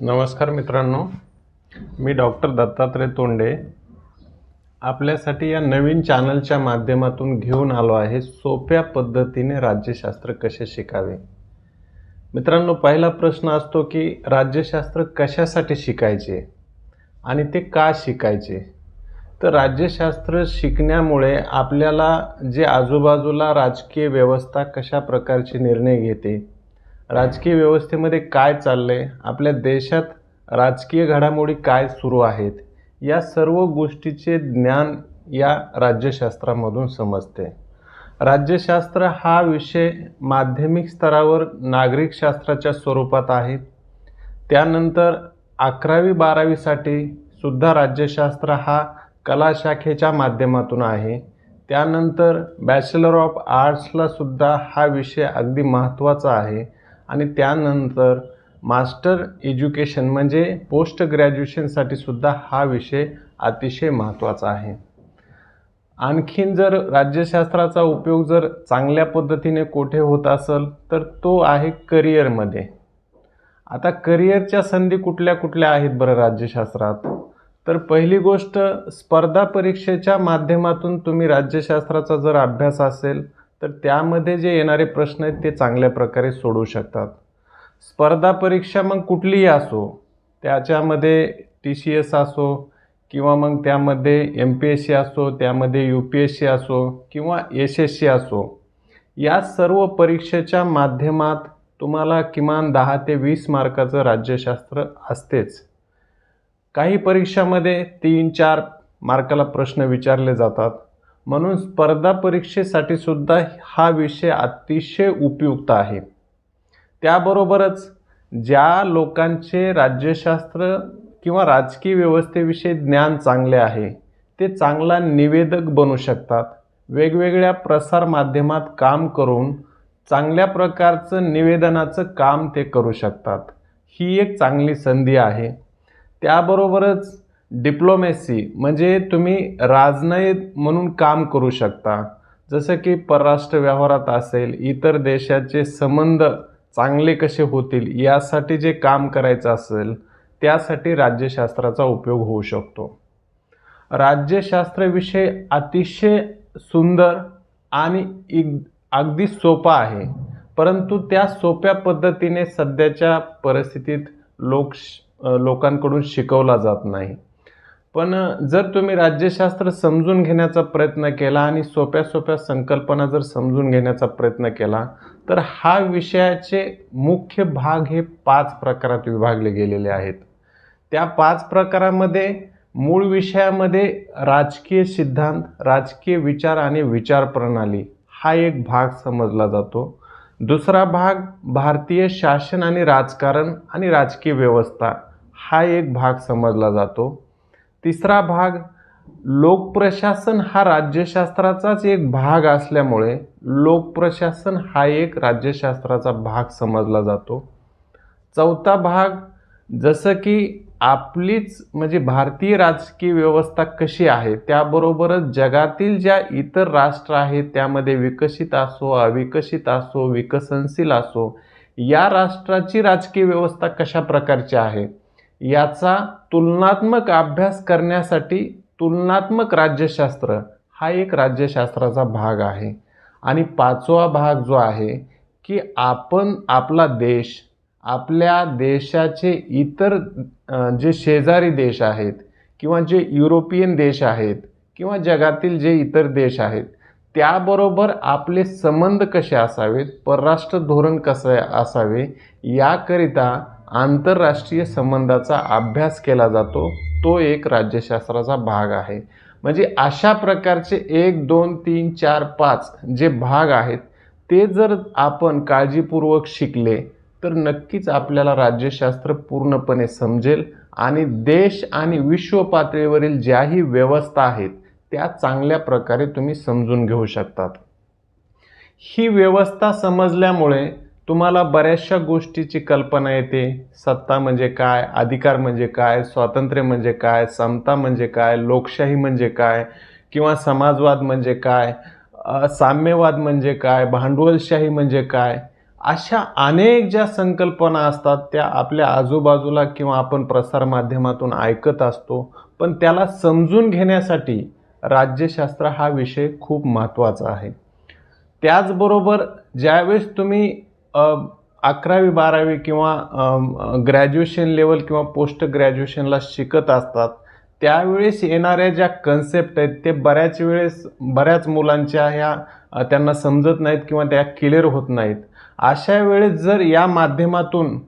नमस्कार मित्रांनो मी डॉक्टर दत्तात्रय तोंडे आपल्यासाठी या नवीन चॅनलच्या माध्यमातून घेऊन आलो आहे सोप्या पद्धतीने राज्यशास्त्र कसे शिकावे. मित्रांनो पहिला प्रश्न असतो की राज्यशास्त्र कशासाठी शिकायचे आणि ते का शिकायचे? तर राज्यशास्त्र शिकण्यामुळे आपल्याला जे आजूबाजूला राजकीय व्यवस्था कशा प्रकारचे निर्णय घेते राजकीय व्यवस्थेमध्ये काय चाललंय? आपल्या देशात राजकीय घडामोडी काय सुरू आहेत? या सर्व गोष्टीचे ज्ञान या राज्यशास्त्रामधून समजते. राज्यशास्त्र हा विषय माध्यमिक स्तरावर नागरिक शास्त्राच्या स्वरूपात आहे. त्यानंतर अकरावी बारावीसाठी सुद्धा राज्यशास्त्र हा कला शाखेच्या माध्यमातून आहे. त्यानंतर बॅचलर ऑफ आर्ट्सला सुद्धा हा विषय अगदी महत्त्वाचा आहे. आणि त्यानंतर मास्टर एज्युकेशन म्हणजे पोस्ट ग्रॅज्युएशनसाठी सुद्धा हा विषय अतिशय महत्त्वाचा आहे. आणखीन जर राज्यशास्त्राचा उपयोग जर चांगल्या पद्धतीने कोठे होत असेल तर तो आहे करिअरमध्ये आता करिअरच्या संधी कुठल्या कुठल्या आहेत बरं राज्यशास्त्रात? तर पहिली गोष्ट स्पर्धा परीक्षेच्या माध्यमातून तुम्ही राज्यशास्त्राचा जर अभ्यास असेल तर त्यामध्ये जे येणारे प्रश्न आहेत ते चांगल्या प्रकारे सोडवू शकतात. स्पर्धा परीक्षा मग कुठलीही असो त्याच्यामध्ये टी सी एस असो किंवा मग त्यामध्ये एम पी एस सी असो त्यामध्ये यू पी एस सी असो किंवा एस एस सी असो या सर्व परीक्षेच्या माध्यमात तुम्हाला किमान दहा ते वीस मार्काचं राज्यशास्त्र असतेच. काही परीक्षामध्ये तीन चार मार्काला प्रश्न विचारले जातात. म्हणून स्पर्धा परीक्षेसाठी सुद्धा हा विषय अतिशय उपयुक्त आहे. त्याबरोबरच ज्या लोकांचे राज्यशास्त्र किंवा राजकीय व्यवस्थेविषयी ज्ञान चांगले आहे ते चांगला निवेदक बनू शकतात. वेगवेगळ्या प्रसारमाध्यमात काम करून चांगल्या प्रकारचं निवेदनाचं काम ते करू शकतात. ही एक चांगली संधी आहे. त्याबरोबरच डिप्लोमेसी म्हणजे तुम्ही राजनयिक म्हणून काम करू शकता. जसं की परराष्ट्र व्यवहारात असेल इतर देशाचे संबंध चांगले कसे होतील यासाठी जे काम करायचं असेल त्यासाठी राज्यशास्त्राचा उपयोग होऊ शकतो. राज्यशास्त्र विषय अतिशय सुंदर आणि इग अगदी सोपा आहे. परंतु त्या सोप्या पद्धतीने सध्याच्या परिस्थितीत लोक लोकांकडून शिकवला जात नाही. पण जर तुम्ही राज्यशास्त्र समजून घेण्याचा प्रयत्न केला आणि सोप्या सोप्या संकल्पना जर समजून घेण्याचा प्रयत्न केला तर हा विषयाचे मुख्य भाग हे पाच प्रकारात विभागले गेलेले आहेत. त्या पाच प्रकारामध्ये मूळ विषयामध्ये राजकीय सिद्धांत राजकीय विचार आणि विचार प्रणाली हा एक भाग समजला जातो. दुसरा भाग भारतीय शासन आणि राजकारण आणि राजकीय व्यवस्था हा एक भाग समजला जातो. तिसरा भाग लोकप्रशासन हा राज्यशास्त्राचाच एक भाग असल्यामुळे लोकप्रशासन हा एक राज्यशास्त्राचा भाग समजला जातो. चौथा भाग जसं की आपलीच म्हणजे भारतीय राजकीय व्यवस्था कशी आहे त्याबरोबरच जगातील ज्या इतर राष्ट्र आहेत त्यामध्ये विकसित असो अविकसित असो विकसनशील असो या राष्ट्राची राजकीय व्यवस्था कशा प्रकारची आहे? याचा तुलनात्मक अभ्यास करण्यासाठी तुलनात्मक राज्यशास्त्र हा एक राज्यशास्त्राचा भाग आहे. आणि पाचवा भाग जो आहे की आपण आपला देश आपल्या देशाचे इतर जे शेजारी देश आहेत किंवा जे युरोपियन देश आहेत किंवा जगातील जे इतर देश आहेत त्याबरोबर आपले संबंध कसे असावेत परराष्ट्र धोरण कसे असावे याकरिता आंतरराष्ट्रीय संबंधाचा अभ्यास केला जातो तो एक राज्यशास्त्राचा भाग आहे. म्हणजे अशा प्रकारचे एक दोन तीन चार पाच जे भाग आहेत ते जर आपण काळजीपूर्वक शिकले तर नक्कीच आपल्याला राज्यशास्त्र पूर्णपणे समजेल आणि देश आणि विश्व पातळीवरील ज्याही व्यवस्था आहेत त्या चांगल्या प्रकारे तुम्ही समजून घेऊ शकतात. ही व्यवस्था समजल्यामुळे तुम्हाला बऱ्याचशा गोष्टीची कल्पना येते. सत्ता म्हणजे काय? अधिकार म्हणजे काय? स्वातंत्र्य म्हणजे काय? समता म्हणजे काय? लोकशाही म्हणजे काय? किंवा समाजवाद म्हणजे काय? साम्यवाद म्हणजे काय? भांडवलशाही म्हणजे काय? अशा अनेक ज्या संकल्पना असतात त्या आपल्या आजूबाजूला किंवा आपण प्रसारमाध्यमातून ऐकत असतो. पण त्याला समजून घेण्यासाठी राज्यशास्त्र हा विषय खूप महत्त्वाचा आहे. त्याचबरोबर ज्यावेळेस तुम्ही अकरावी बारावी किंवा ग्रॅज्युएशन लेवल किंवा पोस्ट ग्रॅज्युएशनला शिकत असतात. त्यावेळेस येणाऱ्या ज्या कन्सेप्ट आहेत ते बऱ्याच वेळेस बऱ्याच मुलांच्या ह्या त्यांना समजत नाहीत किंवा त्या क्लिअर होत नाहीत. अशा वेळेस जर या माध्यमातून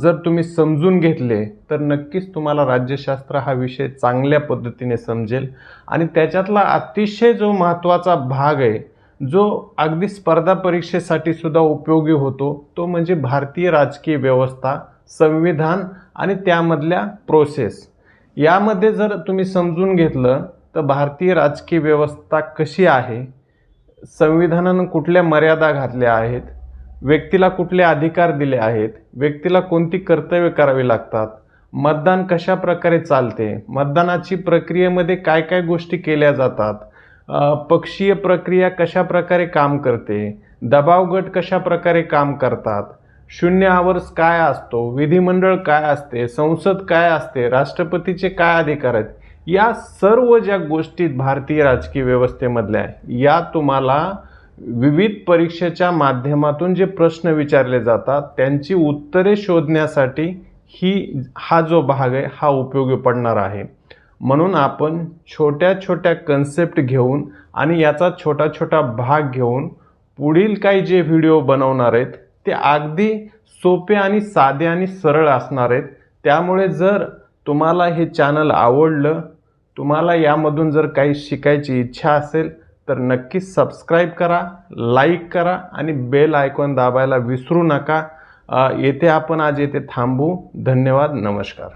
जर तुम्ही समजून घेतले तर नक्कीच तुम्हाला राज्यशास्त्र हा विषय चांगल्या पद्धतीने समजेल. आणि त्याच्यातला अतिशय जो महत्त्वाचा भाग आहे जो अगदी स्पर्धा परीक्षेसाठी सुद्धा उपयोगी होतो तो म्हणजे भारतीय राजकीय व्यवस्था संविधान आणि त्यामधल्या प्रोसेस यामध्ये जर तुम्ही समजून घेतलं तर भारतीय राजकीय व्यवस्था कशी आहे? संविधानानं कुठल्या मर्यादा घातल्या आहेत? व्यक्तीला कुठले अधिकार दिले आहेत? व्यक्तीला कोणती कर्तव्य करावी लागतात? मतदान कशा प्रकारे चालते? मतदानाची प्रक्रियेमध्ये काय काय गोष्टी केल्या जातात? पक्षीय प्रक्रिया कशा प्रकारे काम करते दबाव गट कशा प्रकारे काम करतात शून्य आवर्स काय असतो विधिमंडळ काय असते संसद काय असते राष्ट्रपतीचे काय अधिकार आहेत या सर्व ज्या गोष्टी भारतीय राजकीय व्यवस्थेमधल्या आहे, या तुम्हाला विविध परीक्षेच्या माध्यमातून जे प्रश्न विचारले जातात त्यांची उत्तरे शोधण्यासाठी ही हा जो भाग आहे हा उपयोगी पडणार आहे. म्हणून आपण छोट्या छोट्या कन्सेप्ट घेऊन आणि याचा छोटा छोटा भाग घेऊन पुढील काही जे व्हिडिओ बनवणार आहेत ते अगदी सोपे आणि साधे आणि सरळ असणार आहेत. त्यामुळे जर तुम्हाला हे चॅनल आवडलं तुम्हाला यामधून जर काही शिकायची इच्छा असेल तर नक्की सबस्क्राईब करा लाईक करा आणि बेल आयकॉन दाबायला विसरू नका. येथे आपण आज येथे थांबू. धन्यवाद. नमस्कार.